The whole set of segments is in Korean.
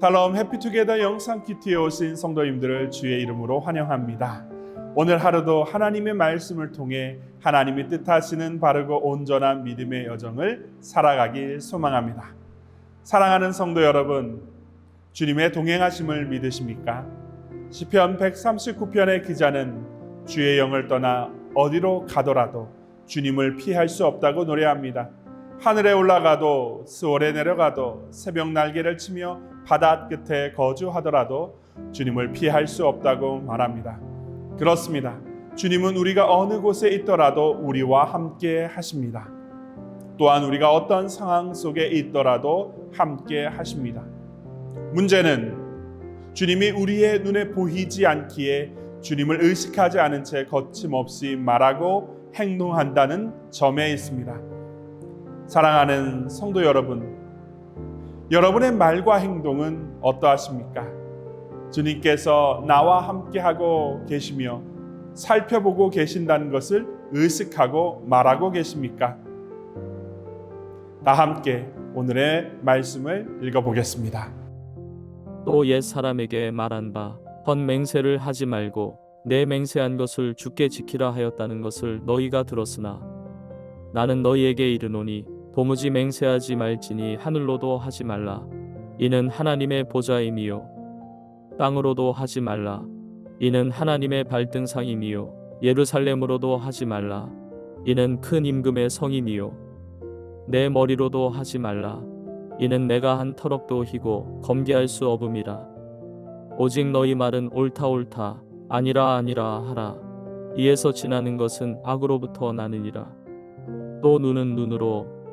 샬롬 해피투게더 영상 키트에 오신 성도님들을 주의 이름으로 환영합니다. 오늘 하루도 하나님의 말씀을 통해 하나님이 뜻하시는 바르고 온전한 믿음의 여정을 살아가길 소망합니다. 사랑하는 성도 여러분, 주님의 동행하심을 믿으십니까? 시편 139편의 기자는 주의 영을 떠나 어디로 가더라도 주님을 피할 수 없다고 노래합니다. 하늘에 올라가도 스월에 내려가도 새벽 날개를 치며 바다 끝에 거주하더라도 주님을 피할 수 없다고 말합니다. 그렇습니다. 주님은 우리가 어느 곳에 있더라도 우리와 함께 하십니다. 또한 우리가 어떤 상황 속에 있더라도 함께 하십니다. 문제는 주님이 우리의 눈에 보이지 않기에 주님을 의식하지 않은 채 거침없이 말하고 행동한다는 점에 있습니다. 사랑하는 성도 여러분, 여러분의 말과 행동은 어떠하십니까? 주님께서 나와 함께하고 계시며 살펴보고 계신다는 것을 의식하고 말하고 계십니까? 다 함께 오늘의 말씀을 읽어보겠습니다. 또 옛 사람에게 말한 바 헌 맹세를 하지 말고 내 맹세한 것을 주께 지키라 하였다는 것을 너희가 들었으나 나는 너희에게 이르노니 도무지 맹세하지 말지니 하늘로도 하지 말라. 이는 하나님의 보좌임이요. 땅으로도 하지 말라. 이는 하나님의 발등상임이요. 예루살렘으로도 하지 말라. 이는 큰 임금의 성임이요. 내 머리로도 하지 말라. 이는 내가 한 터럭도 희고 검기할 수 없음이라. 오직 너희 말은 옳다 옳다 아니라 아니라 하라. 이에서 지나는 것은 악으로부터 나느니라. 또 눈은 눈으로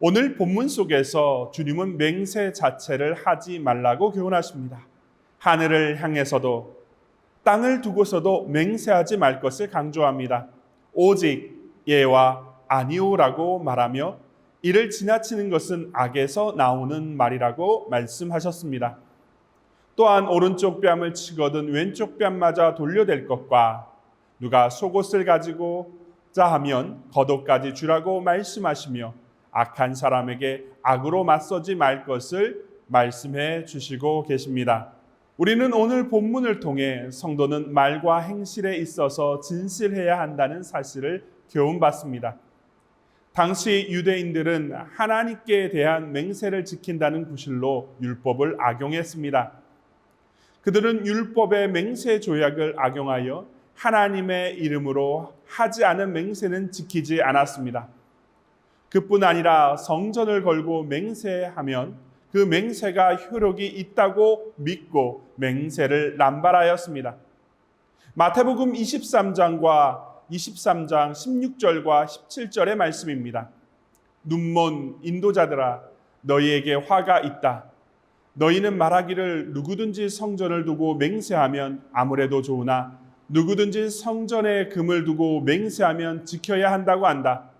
오늘 본문 속에서 주님은 맹세 자체를 하지 말라고 교훈하십니다. 하늘을 향해서도 땅을 두고서도 맹세하지 말 것을 강조합니다. 오직 예와 아니오라고 말하며 이를 지나치는 것은 악에서 나오는 말이라고 말씀하셨습니다. 또한 오른쪽 뺨을 치거든 왼쪽 뺨마저 돌려댈 것과 누가 속옷을 가지고 자 하면 겉옷까지 주라고 말씀하시며 악한 사람에게 악으로 맞서지 말 것을 말씀해 주시고 계십니다. 우리는 오늘 본문을 통해 성도는 말과 행실에 있어서 진실해야 한다는 사실을 교훈받습니다. 당시 유대인들은 하나님께 대한 맹세를 지킨다는 구실로 율법을 악용했습니다. 그들은 율법의 맹세 조약을 악용하여 하나님의 이름으로 하지 않은 맹세는 지키지 않았습니다. 그뿐 아니라 성전을 걸고 맹세하면 그 맹세가 효력이 있다고 믿고 맹세를 남발하였습니다. 마태복음 23장과 23장 16절과 17절의 말씀입니다. 눈먼 인도자들아 너희에게 화가 있다. 너희는 말하기를 누구든지 성전을 두고 맹세하면 아무래도 좋으나 누구든지 성전에 금을 두고 맹세하면 지켜야 한다고 한다.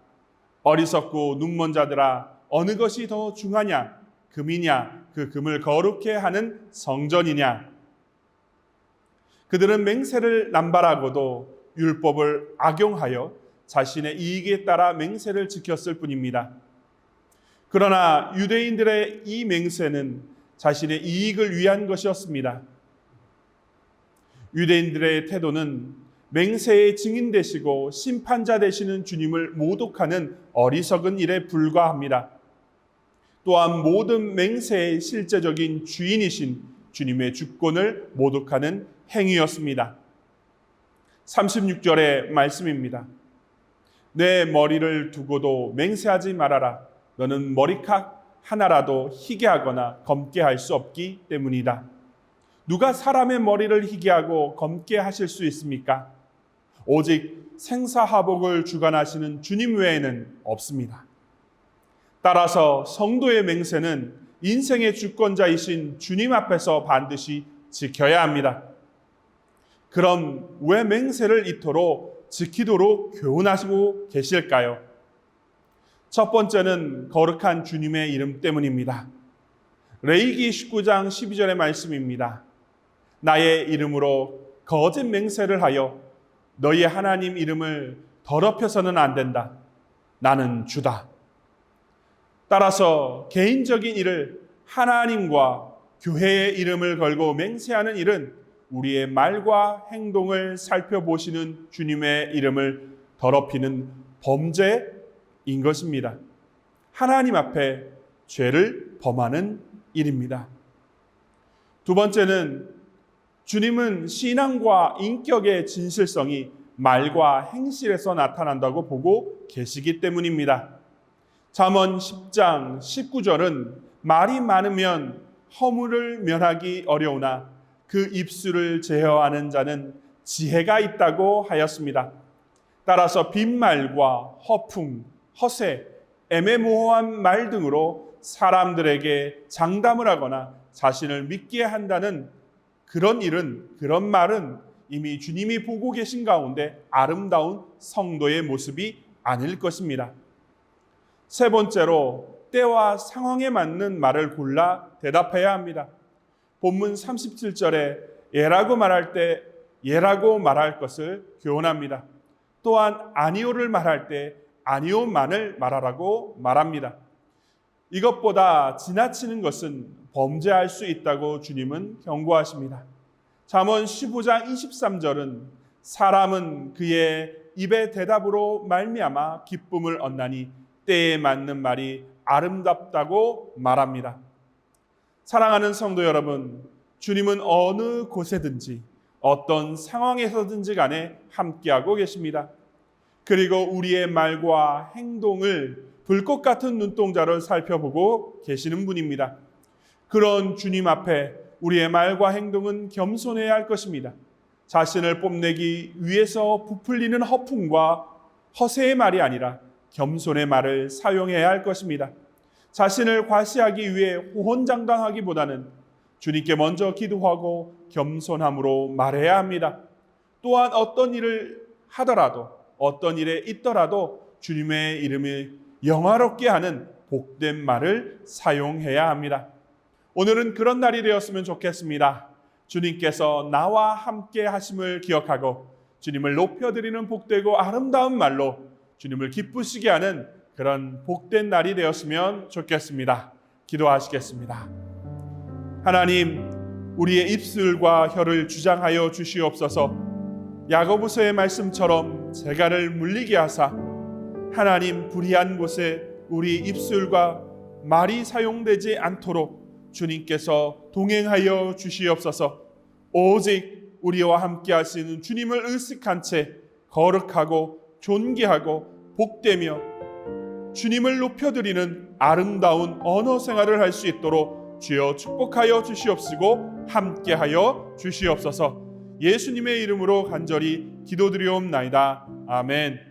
어리석고 눈먼 자들아 어느 것이 더 중하냐 금이냐 그 금을 거룩해 하는 성전이냐 그들은 맹세를 남발하고도 율법을 악용하여 자신의 이익에 따라 맹세를 지켰을 뿐입니다. 그러나 유대인들의 이 맹세는 자신의 이익을 위한 것이었습니다. 유대인들의 태도는 맹세의 증인 되시고 심판자 되시는 주님을 모독하는 어리석은 일에 불과합니다. 또한 모든 맹세의 실제적인 주인이신 주님의 주권을 모독하는 행위였습니다. 36절의 말씀입니다. 내 머리를 두고도 맹세하지 말아라. 너는 머리칼 하나라도 희게 하거나 검게 할 수 없기 때문이다. 누가 사람의 머리를 희게 하고 검게 하실 수 있습니까? 오직 생사화복을 주관하시는 주님 외에는 없습니다. 따라서 성도의 맹세는 인생의 주권자이신 주님 앞에서 반드시 지켜야 합니다. 그럼 왜 맹세를 이토록 지키도록 교훈하시고 계실까요? 첫 번째는 거룩한 주님의 이름 때문입니다. 레이기 19장 12절의 말씀입니다. 나의 이름으로 거짓 맹세를 하여 너희 하나님 이름을 더럽혀서는 안 된다. 나는 주다. 따라서 개인적인 일을 하나님과 교회의 이름을 걸고 맹세하는 일은 우리의 말과 행동을 살펴보시는 주님의 이름을 더럽히는 범죄인 것입니다. 하나님 앞에 죄를 범하는 일입니다. 두 번째는 주님은 신앙과 인격의 진실성이 말과 행실에서 나타난다고 보고 계시기 때문입니다. 잠언 10장 19절은 말이 많으면 허물을 면하기 어려우나 그 입술을 제어하는 자는 지혜가 있다고 하였습니다. 따라서 빈말과 허풍, 허세, 애매모호한 말 등으로 사람들에게 장담을 하거나 자신을 믿게 한다는 그런 일은, 그런 말은 이미 주님이 보고 계신 가운데 아름다운 성도의 모습이 아닐 것입니다. 세 번째로 때와 상황에 맞는 말을 골라 대답해야 합니다. 본문 37절에 예라고 말할 때 예라고 말할 것을 교훈합니다. 또한 아니오를 말할 때 아니오만을 말하라고 말합니다. 이것보다 지나치는 것은 범죄할 수 있다고 주님은 경고하십니다. 잠언 15장 23절은 사람은 그의 입의 대답으로 말미암아 기쁨을 얻나니 때에 맞는 말이 아름답다고 말합니다. 사랑하는 성도 여러분, 주님은 어느 곳에든지 어떤 상황에서든지 간에 함께하고 계십니다. 그리고 우리의 말과 행동을 불꽃 같은 눈동자를 살펴보고 계시는 분입니다. 그런 주님 앞에 우리의 말과 행동은 겸손해야 할 것입니다. 자신을 뽐내기 위해서 부풀리는 허풍과 허세의 말이 아니라 겸손의 말을 사용해야 할 것입니다. 자신을 과시하기 위해 호언장담하기보다는 주님께 먼저 기도하고 겸손함으로 말해야 합니다. 또한 어떤 일을 하더라도 어떤 일에 있더라도 주님의 이름을 영화롭게 하는 복된 말을 사용해야 합니다. 오늘은 그런 날이 되었으면 좋겠습니다. 주님께서 나와 함께 하심을 기억하고 주님을 높여드리는 복되고 아름다운 말로 주님을 기쁘시게 하는 그런 복된 날이 되었으면 좋겠습니다. 기도하시겠습니다. 하나님, 우리의 입술과 혀를 주장하여 주시옵소서. 야고보서의 말씀처럼 재갈을 물리게 하사 하나님 불의한 곳에 우리 입술과 말이 사용되지 않도록 주님께서 동행하여 주시옵소서. 오직 우리와 함께 하시는 주님을 의식한 채 거룩하고 존귀하고 복되며 주님을 높여드리는 아름다운 언어 생활을 할 수 있도록 주여 축복하여 주시옵시고 함께하여 주시옵소서. 예수님의 이름으로 간절히 기도드리옵나이다. 아멘.